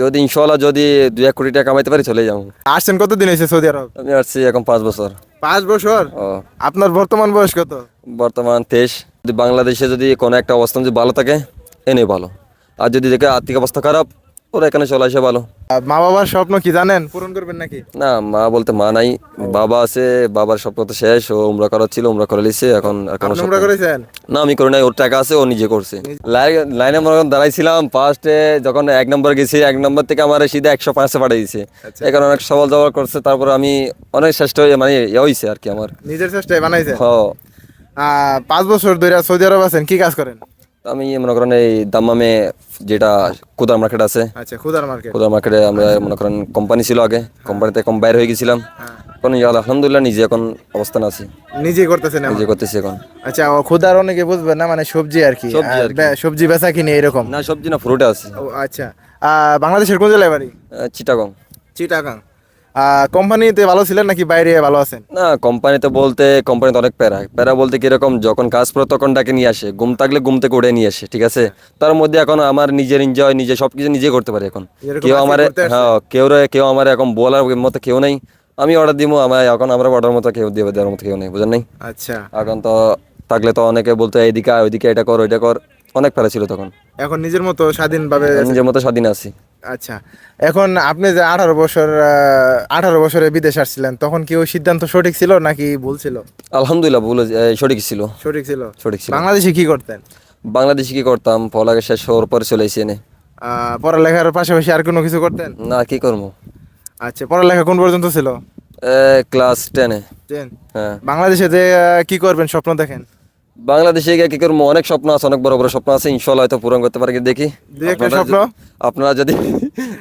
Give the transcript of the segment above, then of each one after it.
যদি ইনশাল্লাহ যদি দু এক কোটি টাকা কামাইতে পারি চলে যাব। আসছেন কতদিন হয়েছে সৌদি আরব? আমি আসছি এখন পাঁচ বছর। পাঁচ বছর? আপনার বর্তমান বয়স কত? বর্তমান তেইশ। যদি বাংলাদেশে যদি কোনো একটা অবস্থান যদি ভালো থাকে এনে ভালো। আর যদি দেখে আর্থিক অবস্থা খারাপ ওরা এখানে চলে আসে ভালো। মা বাবার স্বপ্ন কি জানেন? পূরণ করবেন নাকি? না মা বলতে মা নাই বাবা আছে বাবার স্বপ্ন তো শেষ ও উমরা করার ছিল উমরা করে লিছে এখন এখন উমরা করেছেন? না আমি করি নাই ওর টাকা আছে ও নিজে করছে। লাই- লাইনে করেন দাঁড়াইছিলাম ফার্স্টে যখন এক নম্বর গেছি এক নম্বর থেকে আমার সিধা একশো পাঁচশো পাঠিয়ে দিয়েছে এখানে অনেক সবল জবল করছে তারপর আমি অনেক শ্রেষ্ঠ হয়ে মানে ইয়ে হয়েছে আর কি আমার। নিজের চেষ্টায় বানাইছেন হ। পাঁচ বছর ধরে সৌদি আরব আছেন কি কাজ করেন? আমি মনে করেন এই দাম্মামে যেটা কুদার মার্কেট আছে আচ্ছা খুদার মার্কেট কুদার মার্কেটে আমরা মনে করেন কোম্পানি ছিল আগে কোম্পানিতে কম বাইরে হয়ে গেছিলাম। হ্যাঁ। এখন আলহামদুলিল্লাহ নিজে এখন অবস্থান আছি। নিজেই করতেছেন? নিজে করতেছি এখন। আচ্ছা খুদার অনেকে বুঝবেন না মানে সবজি আর কি। সবজি বেচা কিনে এরকম? না সবজি না ফ্রুটে আছি। আচ্ছা। বাংলাদেশের কোন জেলায় বাড়ি? চিটাগং চিটাগাং কোম্পানিতে ভালো ছিলেন নাকি বাইরে ভালো আছেন? না কোম্পানিতে বলতে কোম্পানিতে অনেক প্যারা। প্যারা বলতে কীরকম যখন কাজ পড়ে তখন ডাকে নিয়ে আসে। ঘুম থাকলে ঘুম থেকে উঠে নিয়ে আসে ঠিক আছে? তার মধ্যে এখন আমার নিজের এনজয় নিজে সবকিছু নিজে করতে পারি এখন। কেউ আমার হ্যাঁ কেউ কেউ আমার এখন বলার মতো কেউ নেই। আমি অর্ডার দিব আমার এখন আমরা অর্ডার মতো কেউ দেবে দেওয়ার মতো কেউ নেই বুঝেন নাই? আচ্ছা। এখন তো থাকলে তো অনেকে বলতো এইদিকে ওইদিকে এটা কর ওইটা কর। অনেক প্যারা ছিল তখন। এখন নিজের মতো স্বাধীনভাবে নিজের মতো স্বাধীন আছি। আচ্ছা এখন আপনি যে আঠারো বছর আঠারো বছরে বিদেশ আসছিলেন তখন কি ওই সিদ্ধান্ত সঠিক ছিল নাকি ভুল ছিল? আলহামদুলিল্লাহ ভুল সঠিক ছিল। সঠিক ছিল? সঠিক ছিল। বাংলাদেশে কি করতেন? বাংলাদেশে কি করতাম পড়ালেখা শেষ হওয়ার পরে চলে এসে এনে। পড়ালেখার পাশাপাশি আর কোনো কিছু করতেন? না কি করব? আচ্ছা পড়ালেখা কোন পর্যন্ত ছিল? ক্লাস টেনে টেন হ্যাঁ। বাংলাদেশে যে কি করবেন স্বপ্ন দেখেন? বাংলাদেশে গিয়ে কি করব? অনেক স্বপ্ন আছে অনেক বড় বড় স্বপ্ন আছে ইনশাল্লাহ হয়তো পূরণ করতে পারি। দেখি। স্বপ্ন? যদি- আপনারা যদি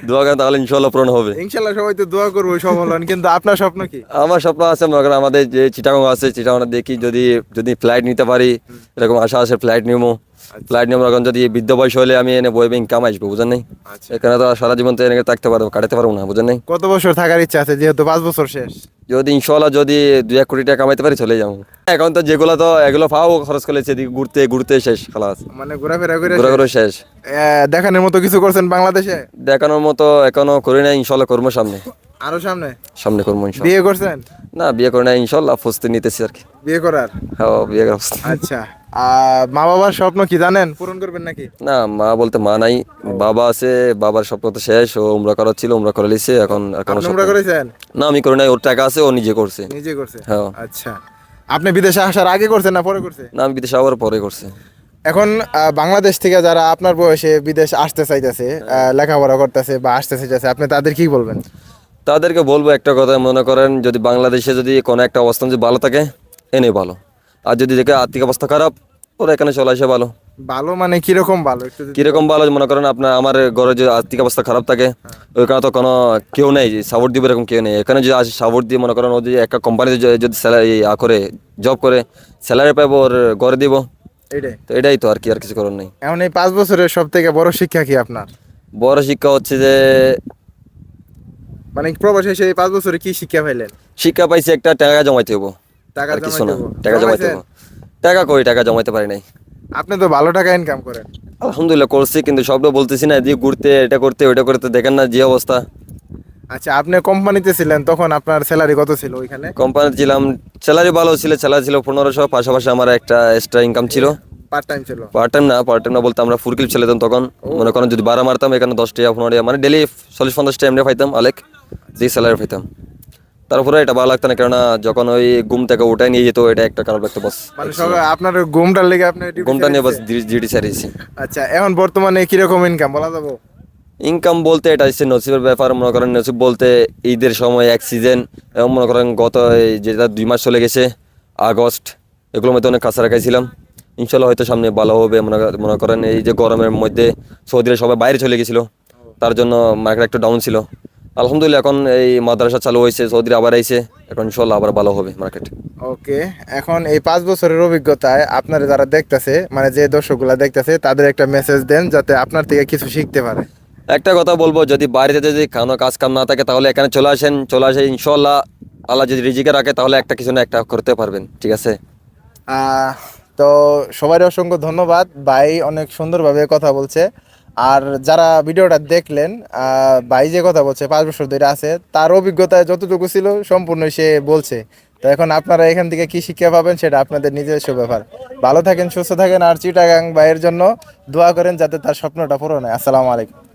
দোয়া করেন তাহলে ইনশাল্লাহ পূরণ হবে। ইনশাল্লাহ সবাই তো দোয়া করব সফল কিন্তু আপনার স্বপ্ন কি? আমার স্বপ্ন আছে মনে করেন আমাদের যে চিটাগং আছে চিটাগং দেখি যদি যদি ফ্লাইট নিতে পারি এরকম আশা আছে ফ্লাইট নিবো। ফ্লাইট নিয়ে মনে যদি বৃদ্ধ বয়স হলে আমি এনে বই ইনকাম আসব বুঝেন নাই? আচ্ছা। এখানে তো সারা জীবন তো এনে থাকতে পারব কাটাতে পারব না বুঝেন নাই? কত বছর থাকার ইচ্ছা আছে যেহেতু পাঁচ বছর শেষ? যদি ইনশাল্লাহ যদি দুই এক কোটি টাকা কামাইতে পারি চলে যাব। এখন তো যেগুলো তো এগুলো ফাও খরচ করেছে এদিকে ঘুরতে ঘুরতে শেষ খালাস মানে ঘোরাফেরা করে ঘুরে ঘুরে শেষ। দেখানোর মতো কিছু করছেন বাংলাদেশে? দেখানোর মতো এখনও করি নাই ইনশাল্লাহ করব সামনে। আরও সামনে? সামনে করব ইনশাল্লাহ। বিয়ে করছেন? না বিয়ে করি না ইনশাল্লাহ প্রস্তুতি নিতেছি আর কি। বিয়ে করার? হ্যাঁ বিয়ে করার আচ্ছা। মা বাবার স্বপ্ন কি জানেন? পূরণ করবেন নাকি? না মা বলতে মা নাই বাবা আছে বাবার স্বপ্ন তো শেষ ও উমরা করার ছিল উমরা করে লিছে এখন এখন আপনি উমরা করেছেন? না আমি করি নাই ওর টাকা আছে ও নিজে করছে। নিজে করছে? হ্যাঁ। আচ্ছা। আপনি বিদেশে আসার আগে করছেন না পরে করছে? না আমি বিদেশে আবার পরে করছে। এখন বাংলাদেশ থেকে যারা আপনার বয়সে বিদেশ আসতে চাইতেছে লেখাপড়া করতেছে বা আসতে চাইতেছে আপনি তাদের কি বলবেন? তাদেরকে বলব একটা কথা মনে করেন যদি বাংলাদেশে যদি কোনো একটা অবস্থান যদি ভালো থাকে এনে ভালো। আর যদি দেখে আর্থিক অবস্থা খারাপ ওরা এখানে চলে আসে ভালো। ভালো মানে কীরকম ভালো? কীরকম ভালো মনে করেন আপনার আমার ঘরে যদি আর্থিক অবস্থা খারাপ থাকে ওইখানে তো কোনো কেউ নেই সাপোর্ট দিবে এরকম কেউ নেই। এখানে যদি আসে সাপোর্ট দিয়ে মনে করেন ও যদি একটা কোম্পানিতে যদি স্যালারি আ করে জব করে স্যালারি পাবো ওর ঘরে দিব। এটাই। তো এটাই তো আর কি আর কিছু করার নেই। এখন এই পাঁচ বছরের সব থেকে বড় শিক্ষা কি আপনার? বড় শিক্ষা হচ্ছে যে মানে প্রবাসে এসে পাঁচ বছরে কি শিক্ষা পাইলেন? শিক্ষা পাইছি একটা টাকা জমাইতে হব টাকা কিছু না জমাইতে হব। টাকা জমাইতে হব টাকা কই টাকা জমাইতে পারি নাই। আপনি তো ভালো টাকা ইনকাম করেন। আলহামদুলিল্লাহ করছি কিন্তু সবটা বলতেছি না এদিকে ঘুরতে এটা করতে ওইটা করতে দেখেন না যে অবস্থা। আচ্ছা আপনি কোম্পানিতে ছিলেন তখন আপনার স্যালারি কত ছিল ওইখানে? কোম্পানিতে ছিলাম স্যালারি ভালো ছিল স্যালারি ছিল পনেরোশো পাশাপাশি আমার একটা এক্সট্রা ইনকাম ছিল। পার্ট টাইম ছিল? পার্ট টাইম না পার্ট টাইম না বলতে আমরা ফুল ক্লিপ ছেলেতাম তখন। মনে করেন যদি বারো মারতাম এখানে দশ টাকা পনেরো টাকা মানে ডেলি চল্লিশ পঞ্চাশ টাকা এমনি পাইতাম আলেক। দিয়ে স্যালারি পাইতাম। তারপরে এটা ভালো লাগতো না কেননা যখন ওই ঘুম থেকে উঠাই নিয়ে যেত এটা একটা কারণ লাগতো বস মানে আপনার ঘুমটার লেগে আপনি ঘুমটা নিয়ে বাস জিডি সারিয়েছি। আচ্ছা এখন বর্তমানে কীরকম ইনকাম বলা যাব? ইনকাম বলতে এটা হচ্ছে নসিবের ব্যাপার মনে করেন নসিব বলতে ঈদের সময় এক সিজন এবং মনে করেন গত যেটা দুই মাস চলে গেছে আগস্ট এগুলোর মধ্যে অনেক কাছে রাখাইছিলাম ইনশাল্লাহ হয়তো সামনে ভালো হবে মনে মনে করেন এই যে গরমের মধ্যে সৌদিরা সবাই বাইরে চলে গেছিল তার জন্য মার্কেট একটু ডাউন ছিল। আলহামদুলিল্লাহ এখন এই মাদ্রাসা চালু হয়েছে সৌদিরা আবার আইছে। এখন ইনশাল্লাহ আবার ভালো হবে মার্কেট ওকে এখন এই পাঁচ বছরের অভিজ্ঞতায় আপনারা যারা দেখতেছে মানে যে দর্শকগুলা দেখতেছে তাদের একটা মেসেজ দেন যাতে আপনার থেকে কিছু শিখতে পারে। একটা কথা বলব যদি বাড়িতে যদি কোনো কাজ কাম না থাকে তাহলে এখানে চলে আসেন চলে আসে ইনশাল্লাহ আল্লাহ যদি রিজিকে রাখে তাহলে একটা কিছু না একটা করতে পারবেন ঠিক আছে? তো সবারই অসংখ্য ধন্যবাদ। ভাই অনেক সুন্দরভাবে কথা বলছে। আর যারা ভিডিওটা দেখলেন ভাই যে কথা বলছে, পাঁচ বছর ধরে আছে, তার অভিজ্ঞতায় যতটুকু ছিল সম্পূর্ণ সে বলছে। তো এখন আপনারা এখান থেকে কি শিক্ষা পাবেন সেটা আপনাদের নিজস্ব ব্যাপার। ভালো থাকেন, সুস্থ থাকেন, আর চিটাগাং ভাইয়ের জন্য দোয়া করেন যাতে তার স্বপ্নটা পূরণ হয়। আসসালামু আলাইকুম।